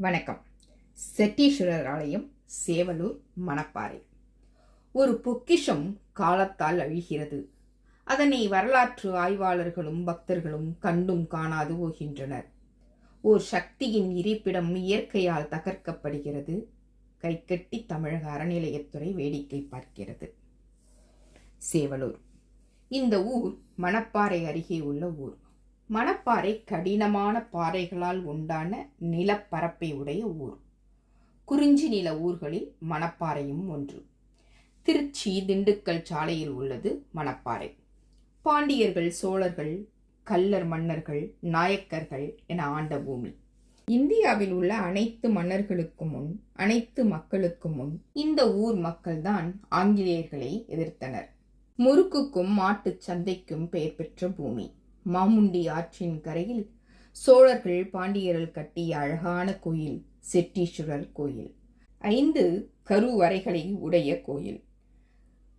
வணக்கம். செட்டீஸ்வரர் ஆலயம் சேவலூர் மணப்பாறை. ஒரு பொக்கிஷம் காலத்தால் அழிகிறது. அதனை வரலாற்று ஆய்வாளர்களும் பக்தர்களும் கண்டும் காணாது போகின்றனர். ஓர் சக்தியின் இருப்பிடம் இயற்கையால் தகர்க்கப்படுகிறது. கைகட்டி தமிழக அறநிலையத்துறை வேடிக்கை பார்க்கிறது. சேவலூர். இந்த ஊர் மணப்பாறை அருகே உள்ள ஊர். மணப்பாறை கடினமான பாறைகளால் உண்டான நிலப்பரப்பை உடைய ஊர். குறிஞ்சி நில ஊர்களில் மணப்பாறையும் ஒன்று. திருச்சி திண்டுக்கல் சாலையில் உள்ளது மணப்பாறை. பாண்டியர்கள் சோழர்கள் கல்லர் மன்னர்கள் நாயக்கர்கள் என ஆண்ட பூமி. இந்தியாவில் உள்ள அனைத்து மன்னர்களுக்கு முன் அனைத்து மக்களுக்கு முன் இந்த ஊர் மக்கள்தான் ஆங்கிலேயர்களை எதிர்த்தனர். முறுக்குக்கும் மாட்டுச் சந்தைக்கும் பெயர் பெற்ற பூமி. மாமுண்டி ஆற்றின் கரையில் சோழர்கள் பாண்டியர்கள் கட்டிய அழகான கோயில் செட்டீஸ்வரர் கோயில். ஐந்து கருவறைகளை உடைய கோயில்.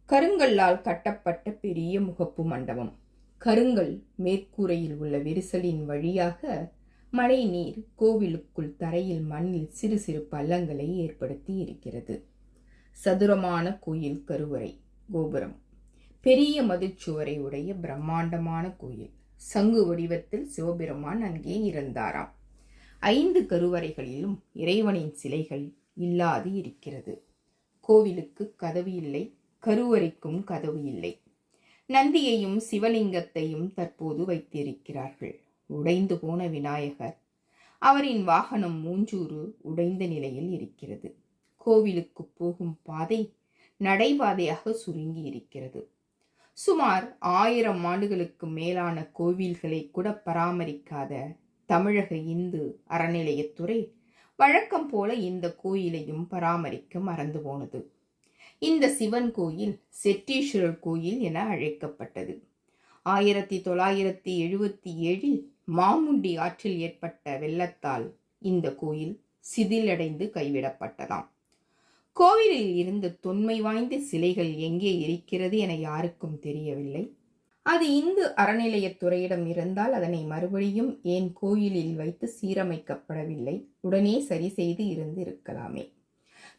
கருங்கல்லால் கட்டப்பட்ட பெரிய முகப்பு மண்டபம். கருங்கல் மேற்கூரையில் உள்ள விரிசலின் வழியாக மழை நீர் கோவிலுக்குள் தரையில் மண்ணில் சிறு சிறு பள்ளங்களை ஏற்படுத்தி இருக்கிறது. சதுரமான கோயில் கருவறை கோபுரம். பெரிய மதிச்சுவரை உடைய பிரம்மாண்டமான கோயில். சங்கு வடிவத்தில் சிவபெருமான் அங்கே இருந்தாராம். ஐந்து கருவறைகளிலும் இறைவனின் சிலைகள் இல்லாது இருக்கிறது. கோவிலுக்கு கதவு இல்லை கருவறைக்கும் கதவு இல்லை. நந்தியையும் சிவலிங்கத்தையும் தற்போது வைத்திருக்கிறார்கள். உடைந்து போன விநாயகர். அவரின் வாகனம் மூஞ்சூறு உடைந்த நிலையில் இருக்கிறது. கோவிலுக்கு போகும் பாதை நடைபாதையாக சுருங்கி இருக்கிறது. சுமார் ஆயிரம் ஆண்டுகளுக்கு மேலான கோவில்களை கூட பராமரிக்காத தமிழக இந்து அறநிலையத்துறை வழக்கம் போல இந்த கோயிலையும் பராமரிக்க மறந்து போனது. இந்த சிவன் கோயில் செட்டீஸ்வரர் கோயில் என அழைக்கப்பட்டது. ஆயிரத்தி தொள்ளாயிரத்தி எழுபத்தி ஏழில் மாமுண்டி ஆற்றில் ஏற்பட்ட வெள்ளத்தால் இந்த கோயில் சிதிலடைந்து கைவிடப்பட்டதாம். கோவிலில் இருந்த தொன்மை வாய்ந்த சிலைகள் எங்கே இருக்கிறது என யாருக்கும் தெரியவில்லை. அது இந்து அறநிலையத்துறையிடம் இருந்தால் அதனை மறுபடியும் ஏன் கோயிலில் வைத்து சீரமைக்கப்படவில்லை? உடனே சரி செய்து இருந்து இருக்கலாமே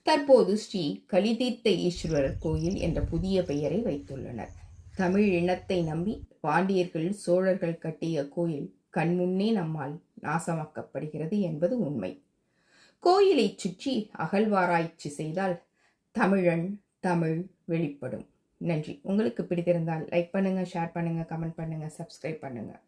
தற்போது ஸ்ரீ கலிதீர்த்த ஈஸ்வரர் கோயில் என்ற புதிய பெயரை வைத்துள்ளனர். தமிழ் இனத்தை நம்பி பாண்டியர்கள் சோழர்கள் கட்டிய கோயில் கண்முன்னே நம்மால் நாசமாக்கப்படுகிறது என்பது உண்மை. கோயிலை சுற்றி அகழ்வாராய்ச்சி செய்தால் தமிழன் தமிழ் வெளிப்படும். நன்றி. உங்களுக்கு பிடித்திருந்தால் லைக் பண்ணுங்கள் ஷேர் பண்ணுங்கள் கமெண்ட் பண்ணுங்கள் சப்ஸ்கிரைப் பண்ணுங்கள்